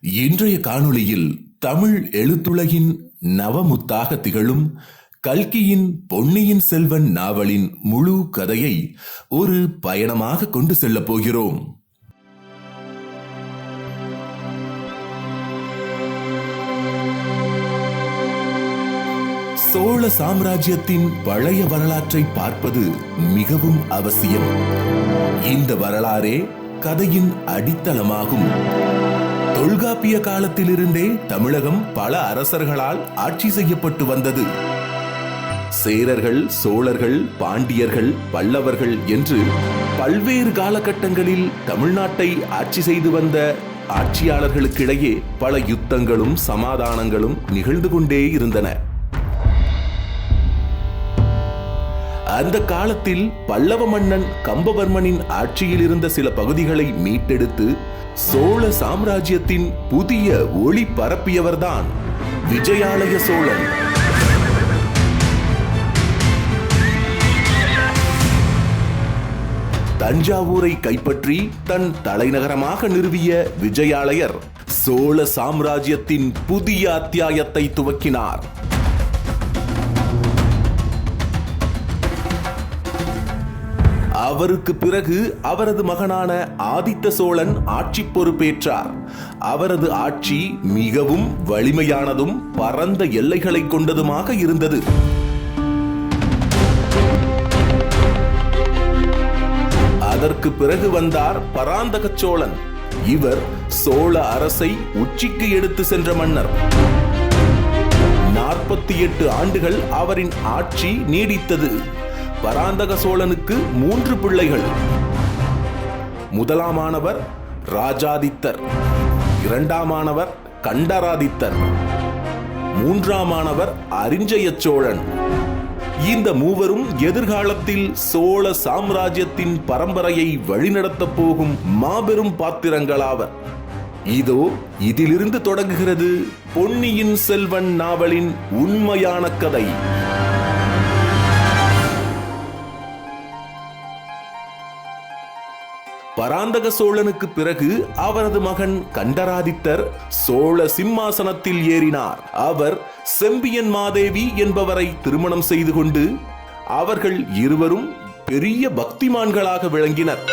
இன்றைய காணொளியில் தமிழ் எழுத்துலகின் நவமுத்தாக திகழும் கல்கியின் பொன்னியின் செல்வன் நாவலின் முழு கதையை ஒரு பயணமாக கொண்டு செல்லப் போகிறோம். சோழ சாம்ராஜ்யத்தின் பழைய வரலாற்றை பார்ப்பது மிகவும் அவசியம். இந்த வரலாறே கதையின் அடித்தளமாகும். தொல்காப்பிய காலத்திலிருந்தே தமிழகம் பல அரசர்களால் ஆட்சி செய்யப்பட்டு வந்தது. சேரர்கள் சோழர்கள் பாண்டியர்கள் பல்லவர்கள் என்று பல்வேறு காலகட்டங்களில் தமிழ்நாட்டை ஆட்சி செய்து வந்த ஆட்சியாளர்களுக்கிடையே பல யுத்தங்களும் சமாதானங்களும் நிகழ்ந்து கொண்டே இருந்தன. அந்த காலத்தில் பல்லவ மன்னன் கம்பவர்மனின் ஆட்சியில் இருந்த சில பகுதிகளை மீட்டெடுத்து சோழ சாம்ராஜ்யத்தின் புதிய ஒளி பரப்பியவர்தான் விஜயாலய சோழன். தஞ்சாவூரை கைப்பற்றி தன் தலைநகரமாக நிறுவிய விஜயாலயர் சோழ சாம்ராஜ்யத்தின் புதிய அத்தியாயத்தை துவக்கினார். அவருக்கு பிறகு அவரது மகனான ஆதித்த சோழன் ஆட்சி பொறுப்பேற்றார். அவரது ஆட்சி மிகவும் வலிமையானதும் பரந்த எல்லைகளை கொண்டதுமாக இருந்தது. அதற்கு பிறகு வந்தார் பராந்தக சோழன். இவர் சோழ அரசை உச்சிக்கு எடுத்து சென்ற மன்னர். நாற்பத்தி எட்டு ஆண்டுகள் அவரின் ஆட்சி நீடித்தது. பராந்தக சோழனுக்கு மூன்று பிள்ளைகள். முதலாமானவர் ராஜாதித்தர். இரண்டாமானவர் கண்டராதித்தர். மூன்றாமானவர் அரிஞ்சய சோழன். இந்த மூவரும் எதிர்காலத்தில் சோழ சாம்ராஜ்யத்தின் பரம்பரையை வழிநடத்தப் போகும் மாபெரும் பாத்திரங்களாவர். இதோ இதிலிருந்து தொடங்குகிறது பொன்னியின் செல்வன் நாவலின் உண்மையான கதை. பராந்தக சோழனுக்கு பிறகு அவரது மகன் கண்டராதித்தர் சோழ சிம்மாசனத்தில் ஏறினார். அவர் செம்பியன் மாதேவி என்பவரை திருமணம் செய்து கொண்டு அவர்கள் இருவரும் பெரிய பக்திமான்களாக விளங்கினர்.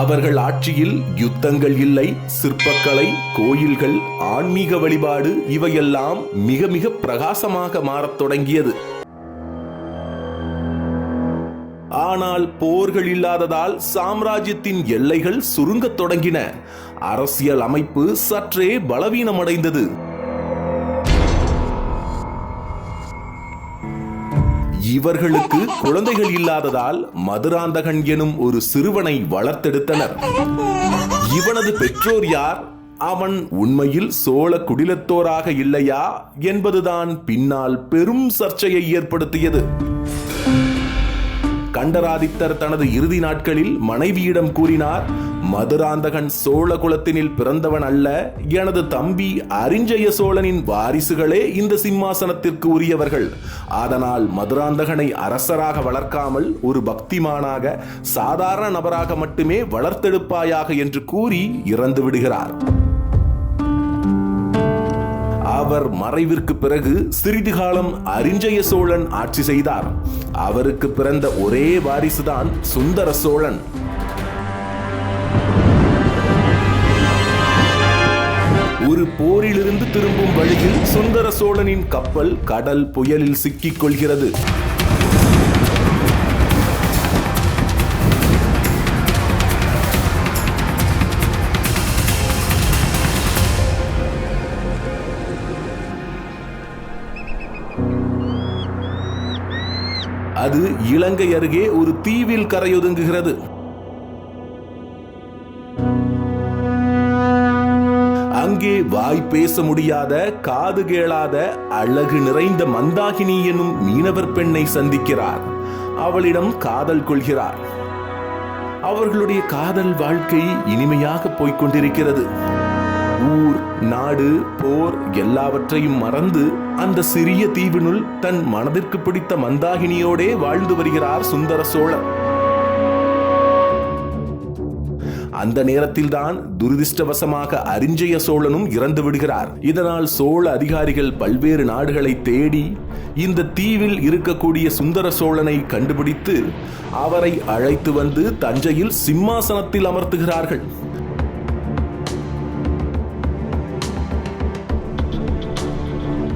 அவர்கள் ஆட்சியில் யுத்தங்கள் இல்லை சிற்பக்கலை கோயில்கள் ஆன்மீக வழிபாடு இவையெல்லாம் மிக மிக பிரகாசமாக மாறத் தொடங்கியது. ஆனால் போர்கள் இல்லாததால் சாம்ராஜ்யத்தின் எல்லைகள் சுருங்கத் தொடங்கின. அரசியல் அமைப்பு சற்றே பலவீனமடைந்தது. இவர்களுக்கு குழந்தைகள் இல்லாததால் மதுராந்தகன் எனும் ஒரு சிறுவனை வளர்த்தெடுத்தனர். இவனது பெற்றோர் யார்? அவன் உண்மையில் சோழ குடிலத்தோராக இல்லையா? என்பதுதான் பின்னால் பெரும் சர்ச்சையை ஏற்படுத்தியது. கண்டராதித்தர் தனது இறுதி நாட்களில் மனைவியிடம் கூறினார் மதுராந்தகன் சோழ குலத்தினில் பிறந்தவன் அல்ல. எனது தம்பி அரிஞ்சய சோழனின் வாரிசுகளே இந்த சிம்மாசனத்திற்கு உரியவர்கள். அதனால் மதுராந்தகனை அரசராக வளர்க்காமல் ஒரு பக்திமானாக சாதாரண நபராக மட்டுமே வளர்த்தெடுப்பாயாக என்று கூறி இறந்து விடுகிறார் அவர் மறைவிற்கு பிறகு சிறிது காலம் அரிஞ்சய சோழன் ஆட்சி செய்தார். அவருக்கு பிறந்த ஒரே வாரிசுதான் சுந்தர சோழன். ஒரு போரிலிருந்து திரும்பும் வழியில் சுந்தர சோழனின் கப்பல் கடல் புயலில் சிக்கிக் கொள்கிறது. அது இலங்கை அருகே ஒரு தீவில் கரையொதுங்குகிறது. அங்கே வாய் பேச முடியாத காது கேளாத அழகு நிறைந்த மந்தாகினி எனும் மீனவர் பெண்ணை சந்திக்கிறார். அவளிடம் காதல் கொள்கிறார். அவர்களுடைய காதல் வாழ்க்கை இனிமையாக போய்க் கொண்டிருக்கிறது. ஊர் நாடு போர் எல்லாவற்றையும் மறந்து அந்த சிறிய தீவினுள் தன் மனதிற்கு பிடித்த மந்தாகினியோடே வாழ்ந்து வருகிறார் சுந்தர சோழர். அந்த நேரத்தில்தான் துரதிருஷ்டவசமாக அரிஞ்சய சோழனும் இறந்து விடுகிறார். இதனால் சோழ அதிகாரிகள் பல்வேறு நாடுகளை தேடி இந்த தீவில் இருக்கக்கூடிய சுந்தர சோழனை கண்டுபிடித்து அவரை அழைத்து வந்து தஞ்சையில் சிம்மாசனத்தில் அமர்த்துகிறார்கள்.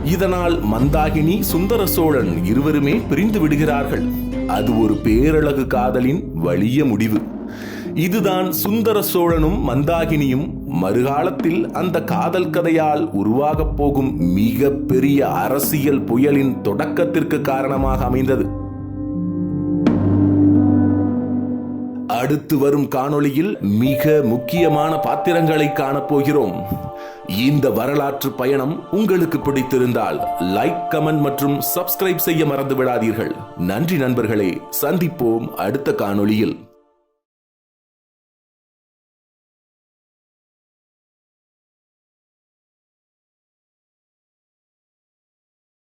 இதனால் மந்தாகினி சுந்தர சோழன் இருவருமே பிரிந்து விடுகிறார்கள். அது ஒரு பேரழகு காதலின் வலிய முடிவு. இதுதான் சுந்தர சோழனும் மந்தாகினியும் மறுகாலத்தில் அந்த காதல் கதையால் உருவாகப் போகும் மிக பெரிய அரசியல் புயலின் தொடக்கத்திற்கு காரணமாக அமைந்தது. அடுத்து வரும் காணொளியில் மிக முக்கியமான பாத்திரங்களை காணப்போகிறோம் இந்த வரலாற்று பயணம் உங்களுக்கு பிடித்திருந்தால் லைக் கமெண்ட் மற்றும் சப்ஸ்கிரைப் செய்ய மறந்து விடாதீர்கள் நன்றி நண்பர்களே சந்திப்போம் அடுத்த காணொளியில்.